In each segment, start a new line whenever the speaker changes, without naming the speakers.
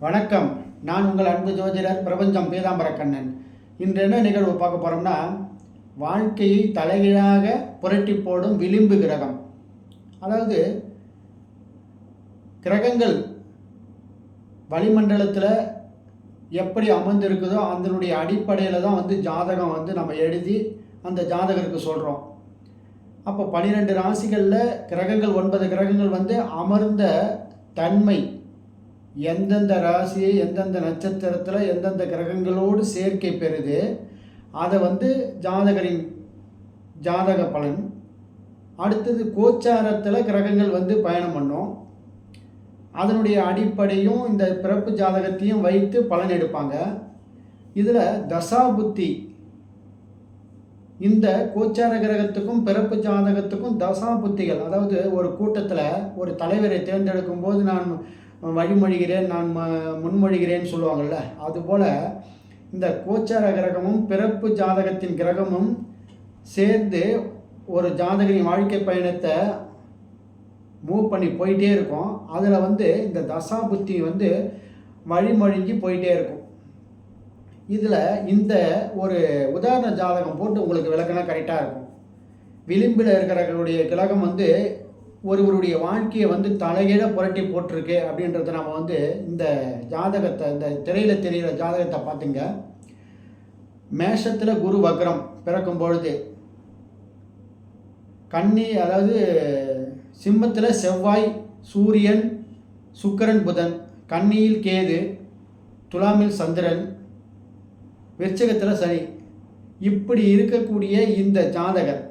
வணக்கம். நான் உங்கள் அன்பு ஜோதிடர் பிரபஞ்சம் பீதாம்பர கண்ணன். இன்று என்ன நிகழ்வு பார்க்க போகிறோம்னா வாழ்க்கையை தலைகீழாக புரட்டி போடும் விளிம்பு கிரகம். அதாவது கிரகங்கள் வளிமண்டலத்தில் எப்படி அமர்ந்திருக்குதோ அதனுடைய அடிப்படையில் தான் வந்து ஜாதகம் வந்து நம்ம எழுதி அந்த ஜாதகருக்கு சொல்கிறோம் அப்போ பன்னிரெண்டு ராசிகளில் கிரகங்கள் ஒன்பது கிரகங்கள் வந்து அமர்ந்த தன்மை எந்தெந்த ராசி எந்தெந்த நட்சத்திரத்தில் எந்தெந்த கிரகங்களோடு சேர்க்கை பெறுது அதை வந்து ஜாதகரின் ஜாதக பலன். அடுத்தது கோச்சாரத்தில் கிரகங்கள் வந்து பயணம் பண்ணோம். அதனுடைய அடிப்படையும் இந்த பிறப்பு ஜாதகத்தையும் வைத்து பலன் எடுப்பாங்க. இதில் தசாபுத்தி இந்த கோச்சார கிரகத்துக்கும் பிறப்பு ஜாதகத்துக்கும் தசாபுத்திகள் அதாவது ஒரு கூட்டத்தில் ஒரு தலைவரை தேர்ந்தெடுக்கும் போது நான் வழிமொழிகிறேன் நான் ம முன்மொழிகிறேன்னு சொல்லுவாங்கள்ல அதுபோல் இந்த கோச்சார கிரகமும் பிறப்பு ஜாதகத்தின் கிரகமும் சேர்ந்து ஒரு ஜாதகரின் வாழ்க்கை பயணத்தை மூவ் பண்ணி போயிட்டே இருக்கும். அதில் வந்து இந்த தசா புத்தி வந்து வழிமொழிஞ்சு போயிட்டே இருக்கும். இதில் இந்த ஒரு உதாரண ஜாதகம் போட்டு உங்களுக்கு விளக்குனா கரெக்டாக இருக்கும். விளிம்பில் இருக்கிறவர்களுடைய கிரகம் வந்து ஒருவருடைய வாழ்க்கையை வந்து தலைகீழ புரட்டி போட்டிருக்கு அப்படின்றத நம்ம வந்து இந்த ஜாதகத்தை இந்த திரையில் தெரிகிற ஜாதகத்தை பார்த்துங்க. மேஷத்தில் குரு வக்ரம் பிறக்கும் பொழுது கன்னி அதாவது சிம்மத்தில் செவ்வாய் சூரியன் சுக்கரன் புதன் கன்னியில் கேது துலாமில் சந்திரன் விருச்சகத்தில் சனி. இப்படி இருக்கக்கூடிய இந்த ஜாதகர்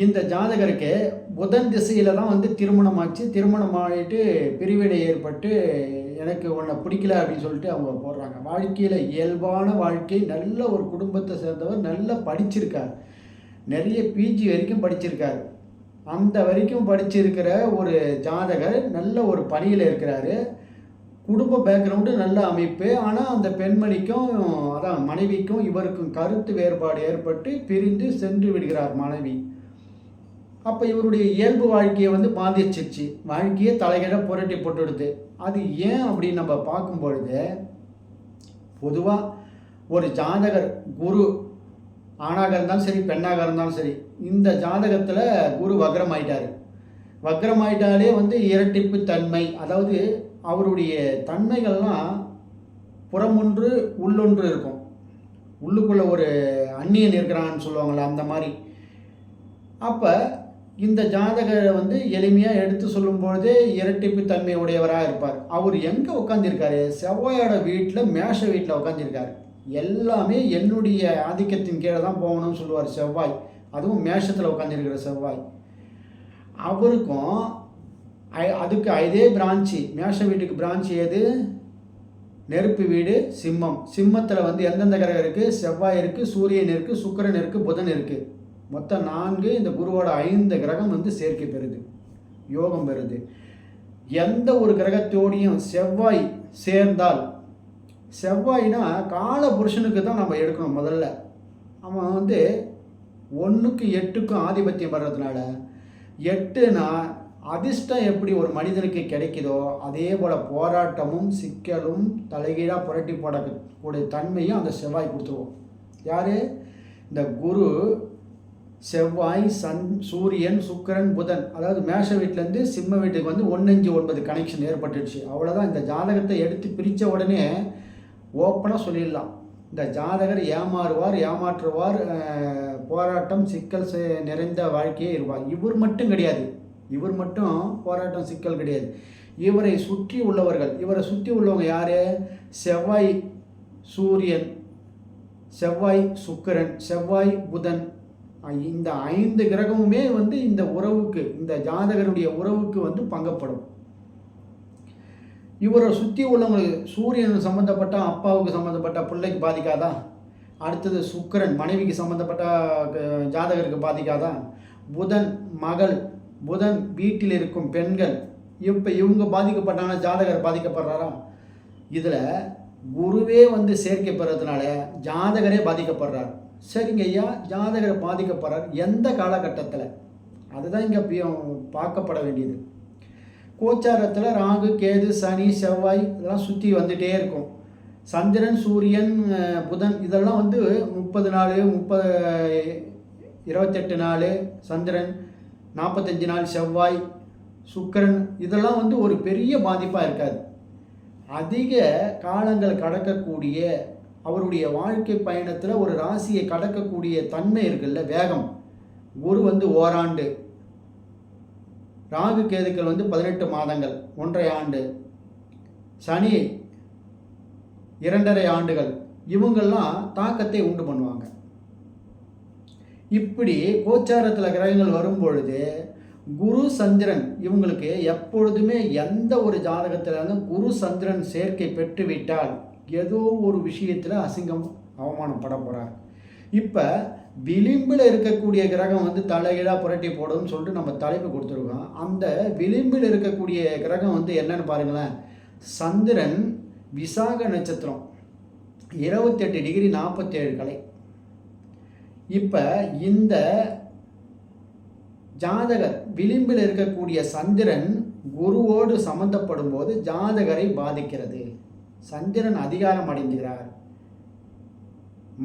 இந்த ஜாதகருக்கு புதன் திசையில் தான் வந்து திருமணம் ஆச்சு. திருமணம் ஆகிட்டு பிரிவினை ஏற்பட்டு எனக்கு உன்னை பிடிக்கல அப்படின்னு சொல்லிட்டு அவங்க போடுறாங்க. வாழ்க்கையில் இயல்பான வாழ்க்கை நல்ல ஒரு குடும்பத்தை சேர்ந்தவர் நல்லா படிச்சிருக்கார். நிறைய பிஜி வரைக்கும் படிச்சிருக்கார். அந்த வரைக்கும் படிச்சிருக்கிற ஒரு ஜாதகர் நல்ல ஒரு பணியில் இருக்கிறாரு. குடும்ப பேக்ரவுண்டு நல்ல அமைப்பு. ஆனால் அந்த பெண்மணிக்கும் அதான் மனைவிக்கும் இவருக்கும் கருத்து வேறுபாடு ஏற்பட்டு பிரிந்து சென்று விடுகிறார் மனைவி. அப்போ இவருடைய இயல்பு வாழ்க்கையை வந்து பாதிச்சிருச்சு. வாழ்க்கையை தலைகிட புரட்டி போட்டுடுது. அது ஏன் அப்படின்னு நம்ம பார்க்கும் பொழுது பொதுவாக ஒரு ஜாதகர் குரு ஆணாக இருந்தாலும் சரி பெண்ணாக இருந்தாலும் சரி இந்த ஜாதகத்தில் குரு வக்ரம் ஆயிட்டாரு வக்ரம் ஆயிட்டாலே வந்து இரட்டிப்பு தன்மை அதாவது அவருடைய தன்மைகள்லாம் புறமொன்று உள்ளொன்று இருக்கும். உள்ளுக்குள்ளே ஒரு அந்நியன் இருக்கிறான்னு சொல்லுவாங்கள்ல அந்த மாதிரி. அப்போ இந்த ஜாதகரை வந்து எளிமையாக எடுத்து சொல்லும்பொழுதே இரட்டிப்பு தன்மை உடையவராக இருப்பார். அவர் எங்கே உட்காந்துருக்காரு செவ்வாயோட வீட்டில் மேஷ வீட்டில் உட்காந்துருக்காரு எல்லாமே என்னுடைய ஆதிக்கத்தின் கீழே தான் போகணும்னு சொல்லுவார் செவ்வாய். அதுவும் மேஷத்தில் உட்காந்துருக்கிற செவ்வாய். அவருக்கும் ஐ- அதுக்கு இதே பிரான்ச்சு. மேஷ வீட்டுக்கு பிரான்ச்சு எது? நெருப்பு வீடு சிம்மம். சிம்மத்தில் வந்து எந்தெந்த கிரகம் இருக்குது செவ்வாய் இருக்குது சூரியன் இருக்குது சுக்கரன் இருக்குது புதன் இருக்குது மொத்தம் நான்கு இந்த குருவோட ஐந்து கிரகம் வந்து சேர்க்கை பெறுது யோகம் பெறுது. எந்த ஒரு கிரகத்தோடையும் செவ்வாய் சேர்ந்தால் செவ்வாய்னா கால புருஷனுக்கு தான் நம்ம எடுக்கணும் முதல்ல. அவன் வந்து ஒன்றுக்கு எட்டுக்கும் ஆதிபத்தியம் வர்றதுனால எட்டுனா அதிர்ஷ்டம் எப்படி ஒரு மனிதனுக்கு கிடைக்குதோ அதே போல் போராட்டமும் சிக்கலும் தலைகீழாக புரட்டி போடக்கூடிய தன்மையும் அந்த செவ்வாய் கொடுத்துருவோம். யார்? இந்த குரு செவ்வாய் சன் சூரியன் சுக்கிரன் புதன். அதாவது மேஷ வீட்டிலேருந்து சிம்ம வீட்டுக்கு வந்து ஒன்னஞ்சு ஒன்பது கனெக்ஷன் ஏற்பட்டுடுச்சு. அவ்வளோதான் இந்த ஜாதகத்தை எடுத்து பிரித்த உடனே ஓப்பனாக சொல்லிடலாம். இந்த ஜாதகர் ஏமாறுவார் ஏமாற்றுவார் போராட்டம் சிக்கல் செ- நிறைந்த வாழ்க்கையே இருப்பார். இவர் மட்டும் கிடையாது. இவர் மட்டும் போராட்டம் சிக்கல் கிடையாது. இவரை சுற்றி உள்ளவர்கள் இவரை சுற்றி உள்ளவங்க யார்? செவ்வாய் சூரியன் செவ்வாய் சுக்கிரன் செவ்வாய் புதன் இந்த ஐந்து கிரகமுமே வந்து இந்த உறவுக்கு இந்த ஜாதகருடைய உறவுக்கு வந்து பங்கப்படும். இவரை சுற்றி உள்ளவங்களுக்கு சூரியன் சம்மந்தப்பட்ட அப்பாவுக்கு சம்மந்தப்பட்ட பிள்ளைக்கு பாதிக்காதா? அடுத்தது சுக்கிரன் மனைவிக்கு சம்மந்தப்பட்ட ஜாதகருக்கு பாதிக்காதா? புதன் மகள் புதன் வீட்டில் இருக்கும் பெண்கள் இப்போ இவங்க பாதிக்கப்பட்டாங்க ஜாதகர் பாதிக்கப்படுறாரா? இதில் குருவே வந்து சேர்க்கை பெறதுனால ஜாதகரே பாதிக்கப்படுறார். சரிங்க ஐயா ஜாதகர் பாதிக்கப்படுறார் எந்த காலகட்டத்தில்? அதுதான் இங்கே பார்க்கப்பட வேண்டியது. கோச்சாரத்தில் ராகு கேது சனி செவ்வாய் இதெல்லாம் சுற்றி வந்துகிட்டே இருக்கும். சந்திரன் சூரியன் புதன் இதெல்லாம் வந்து முப்பது நாள் முப்பது இருபத்தெட்டு நாள் சந்திரன் நாற்பத்தஞ்சு நாள் செவ்வாய் சுக்கிரன் இதெல்லாம் வந்து ஒரு பெரிய பாதிப்பாக இருக்காது. அதிக காலங்கள் கடக்கக்கூடிய அவருடைய வாழ்க்கை பயணத்தில் ஒரு ராசியை கடக்கக்கூடிய தன்மை இருக்குல்ல வேகம். குரு வந்து ஓராண்டு. ராகு கேதுக்கள் வந்து பதினெட்டு மாதங்கள் ஒன்றரை ஆண்டு. சனி இரண்டரை ஆண்டுகள். இவங்கெல்லாம் தாக்கத்தை உண்டு பண்ணுவாங்க. இப்படி கோச்சாரத்தில் கிரகங்கள் வரும்பொழுது குரு சந்திரன் இவங்களுக்கு எப்பொழுதுமே எந்த ஒரு ஜாதகத்திலிருந்தும் குரு சந்திரன் சேர்க்கை பெற்றுவிட்டால் ஏதோ ஒரு விஷயத்தில் அசிங்கம் அவமானப்பட போகிறார் இப்போ விளிம்பில் இருக்கக்கூடிய கிரகம் வந்து தலைகீழாக புரட்டி போடும்னு சொல்லிட்டு நம்ம தலைப்பு கொடுத்துருக்கோம். அந்த விளிம்பில் இருக்கக்கூடிய கிரகம் வந்து என்னன்னு பாருங்களேன். சந்திரன் விசாக நட்சத்திரம். இருபத்தெட்டு டிகிரி நாற்பத்தேழு கலை. இப்போ இந்த ஜாதகர் விளிம்பில் இருக்கக்கூடிய சந்திரன் குருவோடு சம்மந்தப்படும் போது ஜாதகரை பாதிக்கிறது. சந்திரன் அதிகாரம் அடைந்துகிறார்.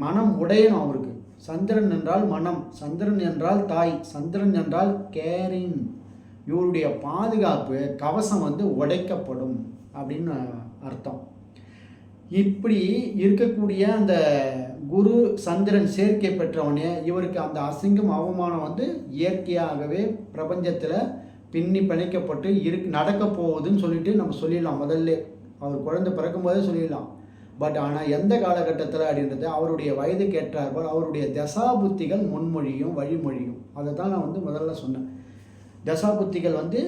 மனம் உடையணும் அவருக்கு. சந்திரன் என்றால் மனம் சந்திரன் என்றால் தாய் சந்திரன் என்றால் கேரிங் இவருடைய பாதுகாப்பு கவசம் வந்து உடைக்கப்படும் அப்படின்னு அர்த்தம். இப்படி இருக்கக்கூடிய அந்த குரு சந்திரன் சேர்க்கை பெற்றவனே இவருக்கு அந்த அசிங்கம் அவமானம் வந்து இயற்கையாகவே பிரபஞ்சத்தில் பின்னி பிணைக்கப்பட்டு இருக்கு நடக்க போகுதுன்னு சொல்லிட்டு நம்ம சொல்லிடலாம் முதல்ல. அவர் குழந்தை பிறக்கும் போதே சொல்லிடலாம். பட் ஆனால் எந்த காலகட்டத்தில் அப்படின்றது அவருடைய வயதுக்கு ஏற்றாற்போல் அவருடைய தசாபுத்திகள் முன்மொழியும் வழிமொழியும். அதை தான் நான் வந்து முதல்ல சொன்னேன். தசாபுத்திகள் வந்து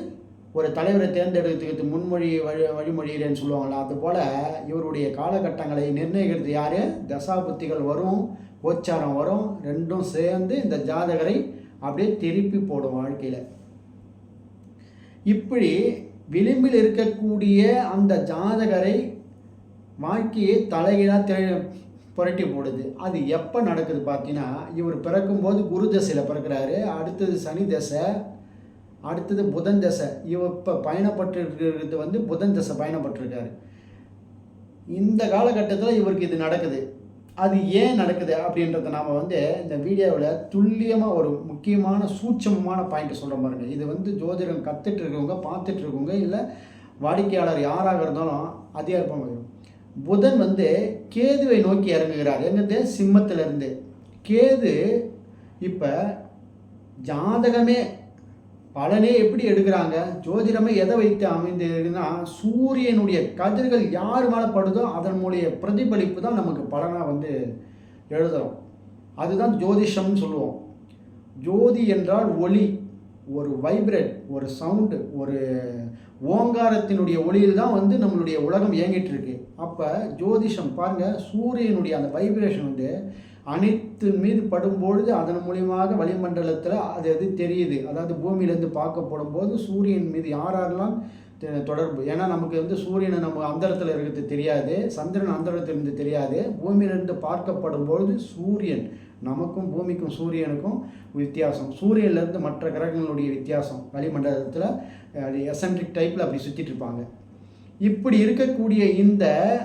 ஒரு தலைவரை தேர்ந்தெடுத்துக்கிறது முன்மொழி வழி வழிமொழிகிறேன்னு சொல்லுவாங்களா அதுபோல் இவருடைய காலகட்டங்களை நிர்ணயிக்கிறது யார்? தசாபுத்திகள் வரும் கோச்சாரம் வரும் ரெண்டும் சேர்ந்து இந்த ஜாதகரை அப்படியே திருப்பி போடும் வாழ்க்கையில். இப்படி விளிம்பில் இருக்கக்கூடிய அந்த ஜாதகரை வாழ்க்கையை தலைகீழாக திரை புரட்டி போடுது. அது எப்போ நடக்குது பார்த்தீங்கன்னா இவர் பிறக்கும்போது குரு தசையில் பிறக்கிறாரு. அடுத்தது சனி தசை அடுத்தது புதன் தசை. இவர் இப்போ பயணப்பட்டு இருக்கிறது வந்து புதன் தசை பயணப்பட்டிருக்காரு. இந்த காலகட்டத்தில் இவருக்கு இது நடக்குது. அது ஏன் நடக்குது அப்படின்றத நாம் வந்து இந்த வீடியோவில் துல்லியமாக ஒரு முக்கியமான சூட்சமமான பாயிண்ட் சொல்கிற பாருங்க. இது வந்து ஜோதிடம் கற்றுட்டு இருக்கவங்க பார்த்துட்டு இருக்கவங்க இல்லை வாடிக்கையாளர் யாராக இருந்தாலும் அதிகாரம் முடியும் புதன் வந்து கேதுவை நோக்கி இறங்குகிறார். எங்கிட்ட சிம்மத்திலிருந்து. கேது இப்போ ஜாதகமே பலனே எப்படி எடுக்கிறாங்க? ஜோதிடமே எதை வைத்து அமைந்ததுன்னா சூரியனுடைய கதிர்கள் யார் மேலே படுதோ அதன் மூலிய பிரதிபலிப்பு தான் நமக்கு பலனாக வந்து எழுதுறோம். அதுதான் ஜோதிஷம்னு சொல்லுவோம். ஜோதி என்றால் ஒளி ஒரு வைப்ரேட் ஒரு சவுண்டு ஒரு ஓங்காரத்தினுடைய ஒளியில் தான் வந்து நம்மளுடைய உலகம் இயங்கிட்டு இருக்கு. அப்போ ஜோதிஷம் பாருங்கள் சூரியனுடைய அந்த வைப்ரேஷன் வந்து அனைத்து மீது படும்பொழுது அதன் மூலியமாக வளிமண்டலத்தில் அது அது தெரியுது. அதாவது பூமியிலேருந்து பார்க்கப்படும் போது சூரியன் மீது யார் யாரெல்லாம் தெ- தொடர்பு? ஏன்னா நமக்கு வந்து சூரியனை நம்ம அந்தரத்தில் இருக்கிறது தெரியாது. சந்திரன் அந்தரத்திலிருந்து தெரியாது. பூமியிலிருந்து பார்க்கப்படும் பொழுது சூரியன். நமக்கும் பூமிக்கும் சூரியனுக்கும் வித்தியாசம். சூரியன்லேருந்து மற்ற கிரகங்களுடைய வித்தியாசம். வளிமண்டலத்தில் அது எசன்ட்ரிக் டைப்பில் அப்படி சுற்றிட்டு இருப்பாங்க. இப்படி இருக்கக்கூடிய இந்த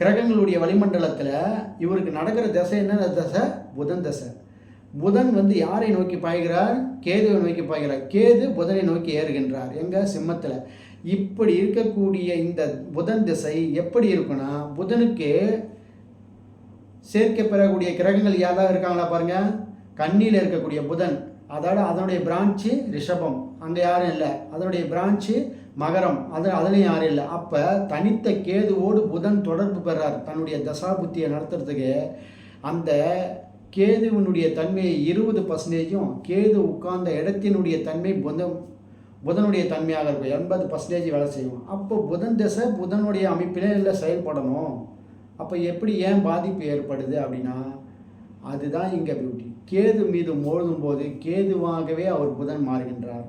கிரகங்களுடைய வளிமண்டலத்தில் இவருக்கு நடக்கிற திசை என்ன? தசை புதன் தசை. புதன் வந்து யாரை நோக்கி பாய்கிறார்? கேதுவை நோக்கி பாய்கிறார். கேது புதனை நோக்கி ஏறுகின்றார். எங்கள் சிம்மத்தில். இப்படி இருக்கக்கூடிய இந்த புதன் திசை எப்படி இருக்குன்னா புதனுக்கு சேர்க்கை பெறக்கூடிய கிரகங்கள் யாராவது இருக்காங்களா பாருங்கள் கண்ணியில் இருக்கக்கூடிய புதன். அதோட அதனுடைய பிரான்ச்சு ரிஷபம். அங்கே யாரும் இல்லை. அதனுடைய பிரான்ச்சு மகரம். அது அதுலேயும் யாரும் இல்லை. அப்போ தனித்த கேதுவோடு புதன் தொடர்பு பெறார். தன்னுடைய தசாபுத்தியை நடத்துறதுக்கு அந்த கேதுவினுடைய தன்மையை இருபது பர்சன்டேஜும் கேது உட்கார்ந்த இடத்தினுடைய தன்மை புதன் புதனுடைய தன்மையாக இருக்கும். எண்பது பர்சன்டேஜ் வேலை செய்யும். அப்போ புதன் திசை புதனுடைய அமைப்பிலே இல்லை செயல்படணும். அப்போ எப்படி ஏன் பாதிப்பு ஏற்படுது அப்படின்னா அதுதான் இங்கே பியூட்டி கேது மீது மோதும் போது கேதுவாகவே அவர் புதன் மாறுகின்றார்.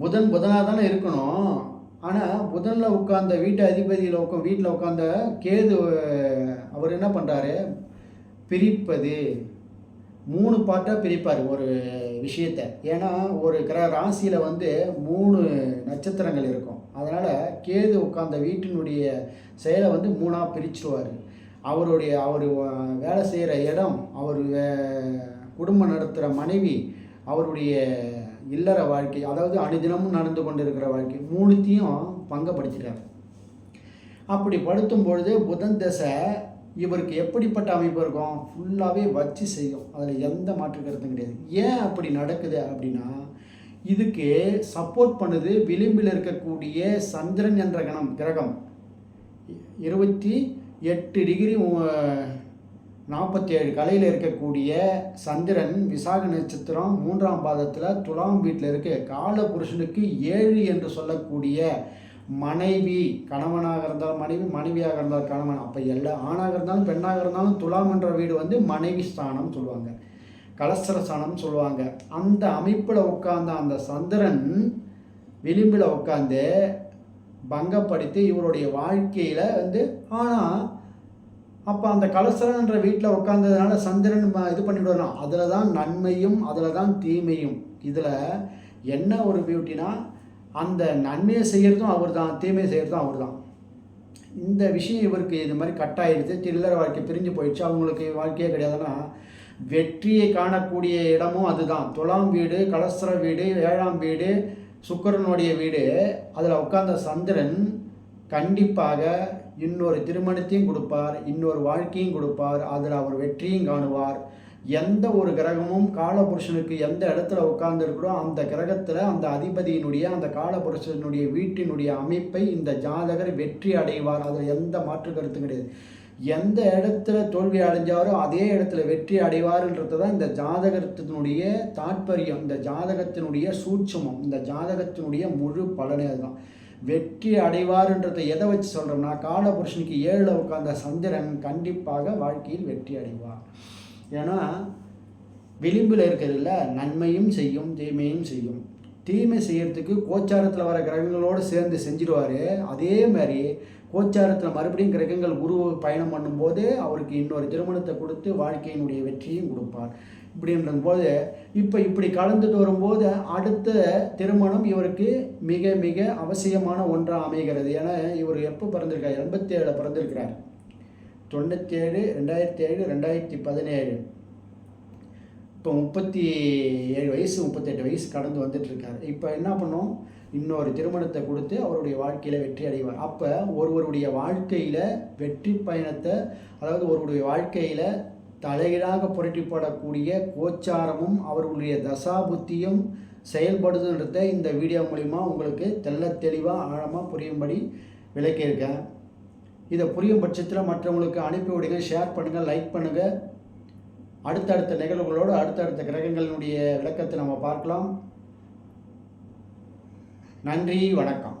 புதன் புதனாக தானே இருக்கணும். ஆனால் புதனில் உட்கார்ந்த வீட்டு அதிபதியில் உட்கா வீட்டில் உட்காந்த கேது அவர் என்ன பண்ணுறாரு பிரிப்பது. மூணு பார்ட்டாக பிரிப்பார் ஒரு விஷயத்தை. ஏன்னா ஒரு கிரக ராசியில் வந்து மூணு நட்சத்திரங்கள் இருக்கும். அதனால் கேது உட்கார்ந்த வீட்டினுடைய செயலை வந்து மூணாக பிரிச்சுருவார். அவருடைய அவர் வேலை செய்கிற இடம் அவர் குடும்பம் நடத்துகிற மனைவி அவருடைய இல்லற வாழ்க்கை அதாவது அனுதினமும் நடந்து கொண்டிருக்கிற வாழ்க்கை மூணுத்தையும் பங்கப்படுத்திட்டார் அப்படி படுத்தும் பொழுது புதன் தசை இவருக்கு எப்படிப்பட்ட அமைப்பு இருக்கும்? ஃபுல்லாகவே வச்சு செய்யும். அதில் எந்த மாற்று கருத்தும் கிடையாது. ஏன் அப்படி நடக்குது அப்படின்னா இதுக்கு சப்போர்ட் பண்ணுது விளிம்பில் இருக்கக்கூடிய சந்திரன் என்ற கணம் கிரகம். இருபத்தி எட்டு டிகிரி நாற்பத்தி ஏழு கலையில் இருக்கக்கூடிய சந்திரன் விசாக நட்சத்திரம் மூன்றாம் பாதத்தில் துலாம் வீட்டில் இருக்கு. கால புருஷனுக்கு ஏழு என்று சொல்லக்கூடிய மனைவி கணவனாக இருந்தாலும் மனைவி மனைவியாக இருந்தாலும் கணவன். அப்போ எல்லா ஆணாக இருந்தாலும் பெண்ணாக இருந்தாலும் துலாம் என்ற வீடு வந்து மனைவி ஸ்தானம் சொல்லுவாங்க. கலஸ்தர ஸ்தானம் சொல்லுவாங்க. அந்த அமைப்பில் உட்கார்ந்த அந்த சந்திரன் விளிம்பில் உட்காந்து பங்கப்படுத்தி இவருடைய வாழ்க்கையில் வந்து ஆனால் அப்போ அந்த கலசரன்ற வீட்டில் உட்காந்ததுனால சந்திரன் இது பண்ணிவிடணும் அதில் தான் நன்மையும் அதில் தான் தீமையும். இதில் என்ன ஒரு பியூட்டினா அந்த நன்மையை செய்கிறதும் அவர் தான் தீமையை செய்கிறதும் அவர் தான் இந்த விஷயம் இவருக்கு இது மாதிரி கட் ஆயிடுச்சு வாழ்க்கை பிரிஞ்சு போயிடுச்சு. அவங்களுக்கு வாழ்க்கையே கிடையாதுன்னா வெற்றியை காணக்கூடிய இடமும் அதுதான். துலாம் வீடு கலசர வீடு ஏழாம் வீடு சுக்கிரனுடைய வீடு. அதில் உட்கார்ந்த சந்திரன் கண்டிப்பாக இன்னொரு திருமணத்தையும் கொடுப்பார் இன்னொரு வாழ்க்கையும் கொடுப்பார் அதில் அவர் வெற்றியும் காணுவார். எந்த ஒரு கிரகமும் காலபுருஷனுக்கு எந்த இடத்துல உட்கார்ந்துருக்கிறோ அந்த கிரகத்தில் அந்த அதிபதியினுடைய அந்த காலபுருஷனுடைய வீட்டினுடைய அமைப்பை இந்த ஜாதகர் வெற்றி அடைவார். அதில் எந்த மாற்று கருத்தும் கிடையாது. எந்த இடத்துல தோல்வி அடைஞ்சாரோ அதே இடத்துல வெற்றி அடைவார்ன்றது தான் இந்த ஜாதகத்தினுடைய தாற்பயம் இந்த ஜாதகத்தினுடைய சூட்சமம் இந்த ஜாதகத்தினுடைய முழு பலனே அதுதான். வெற்றி அடைவார்ன்றதை எதை வச்சு சொல்கிறோம்னா காலபுருஷனுக்கு ஏழில் உட்கார்ந்த சந்திரன் கண்டிப்பாக வாழ்க்கையில் வெற்றி அடைவார் ஏன்னா விளிம்பில் இருக்கிறதுல நன்மையும் செய்யும் தீமையும் செய்யும். தீமை செய்கிறதுக்கு கோச்சாரத்தில் வர கிரகங்களோடு சேர்ந்து செஞ்சிடுவார் அதே மாதிரி கோச்சாரத்தில் மறுபடியும் கிரகங்கள் குரு பயணம் பண்ணும்போது அவருக்கு இன்னொரு திருமணத்தை கொடுத்து வாழ்க்கையினுடைய வெற்றியும் கொடுப்பார். இப்படின்ற போது இப்போ இப்படி கலந்துட்டு வரும்போது அடுத்த திருமணம் இவருக்கு மிக மிக அவசியமான ஒன்றாக அமைகிறது. ஏன்னா இவர் எப்போ பிறந்திருக்கார்? எண்பத்தி ஏழில் பிறந்திருக்கிறார். தொண்ணூற்றி ஏழு ரெண்டாயிரத்தி ஏழு ரெண்டாயிரத்தி பதினேழு இப்போ முப்பத்தி ஏழு வயசு முப்பத்தெட்டு வயசு கடந்து வந்துட்டுருக்கார். இப்போ என்ன பண்ணோம்? இன்னொரு திருமணத்தை கொடுத்து அவருடைய வாழ்க்கையில் வெற்றி அடைவார். அப்போ ஒருவருடைய வாழ்க்கையில் வெற்றி பயணத்தை அதாவது ஒருவருடைய வாழ்க்கையில் தலைகீழாக புரட்டிப்படக்கூடிய கோச்சாரமும் அவர்களுடைய தசாபுத்தியும் செயல்படுதுன்றத இந்த வீடியோ மூலிமா உங்களுக்கு தெள்ள தெளிவாக ஆழமாக புரியும்படி விளக்கியிருக்கேன். இதை புரியும் பட்சத்தில் மற்றவங்களுக்கு அனுப்பி விடுங்க ஷேர் பண்ணுங்கள் லைக் பண்ணுங்கள் அடுத்தடுத்த நிகழ்வுகளோடு அடுத்தடுத்த கிரகங்களினுடைய விளக்கத்தை நம்ம பார்க்கலாம். நன்றி வணக்கம்.